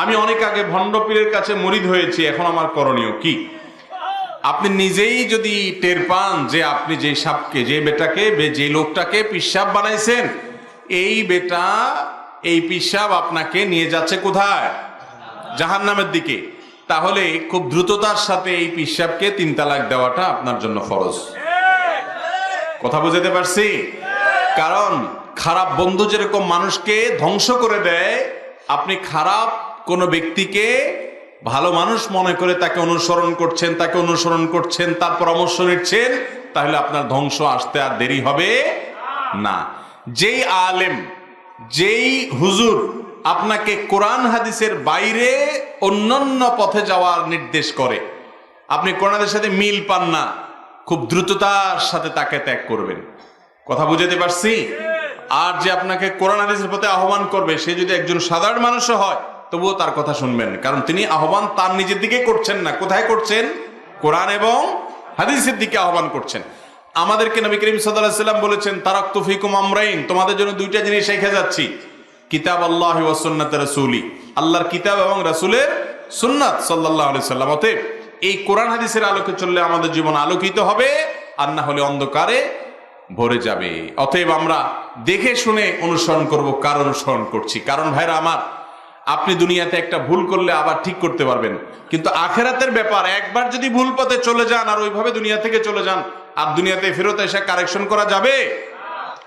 আমি অনেক আগে ভণ্ডপীরের কাছে মরিদ হয়েছি, এখন আমার করণীয় কি? আপনি নিজেই যদি টের পান যে আপনি যে সাপকে, যে বেটাকে, যে লোকটাকে পিসাব বানাইছেন, এই বেটা, এই পিসাব আপনাকে নিয়ে যাচ্ছে কোথায়? জাহান নামের দিকে। তাহলে খুব দ্রুততার সাথে এই পিসাবকে তিন তালাক দেওয়াটা আপনার জন্য ফরজ। কথা বুঝাতে পারছি? কারণ খারাপ বন্ধু যেরকম মানুষকে ধ্বংস করে দেয়, আপনি খারাপ কোনো ব্যক্তিকে ভালো মানুষ মনে করে তাকে অনুসরণ করছেন, তাকে অনুসরণ করছেন, তার পরামর্শ নিচ্ছেন, তাহলে আপনার ধ্বংস আসতে আর দেরি হবে না। যেই আলেম, যেই হুজুর আপনাকে কোরআন হাদিসের বাইরে অন্যান্য পথে যাওয়ার নির্দেশ করে, আপনি কোরআনের সাথে মিল পান না, খুব দ্রুততার সাথে তাকে ত্যাগ করবেন। কথা বুঝাতে পারছি? আর যে আপনাকে কোরআন হাদিসের পথে আহ্বান করবে, সে যদি একজন সাধারণ মানুষও হয় তবুও তার কথা শুনবেন। কারণ তিনি আহ্বান তার নিজের দিকে করছেন না। কোথায় করছেন? কোরআন এবং হাদিসের দিকে আহ্বান করছেন। আমাদেরকে নবী করিম সাল্লাম বলেছেন তারাক তুফিকুম আমরাইন, তোমাদের জন্য দুইটা জিনিস রেখে যাচ্ছি। কিতাব আল্লাহ ওয়াসন্নাত রসুলি। আল্লাহর কিতাব এবং রাসূলের সুন্নাত সাল্লাল্লাহু আলাইহি সাল্লাম। অতএব এই কোরআন হাদিসের আলোকে চললে আমাদের জীবন আলোকিত হবে আর না হলে অন্ধকারে ভরে যাবে। অতএব আমরা দেখে শুনে অনুসরণ করব কার অনুসরণ করছি। কারণ ভাইরা আমার আপনি দুনিয়াতে একটা ভুল করলে আবার ঠিক করতে পারবেন। কিন্তু আখেরাতের ব্যাপার, একবার যদি ভুল পথে চলে যান আর ওইভাবে দুনিয়া থেকে চলে যান, আর দুনিয়াতে ফেরত এসে কারেকশন করা যাবে?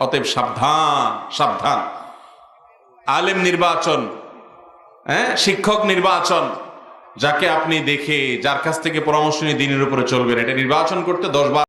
অতএব সাবধান সাবধান। আলেম নির্বাচন হ্যাঁ শিক্ষক নির্বাচন, যাকে আপনি দেখে, যার কাছ থেকে পরামর্শ নিয়ে দিনের উপরে চলবেন, এটা নির্বাচন করতে দশ বার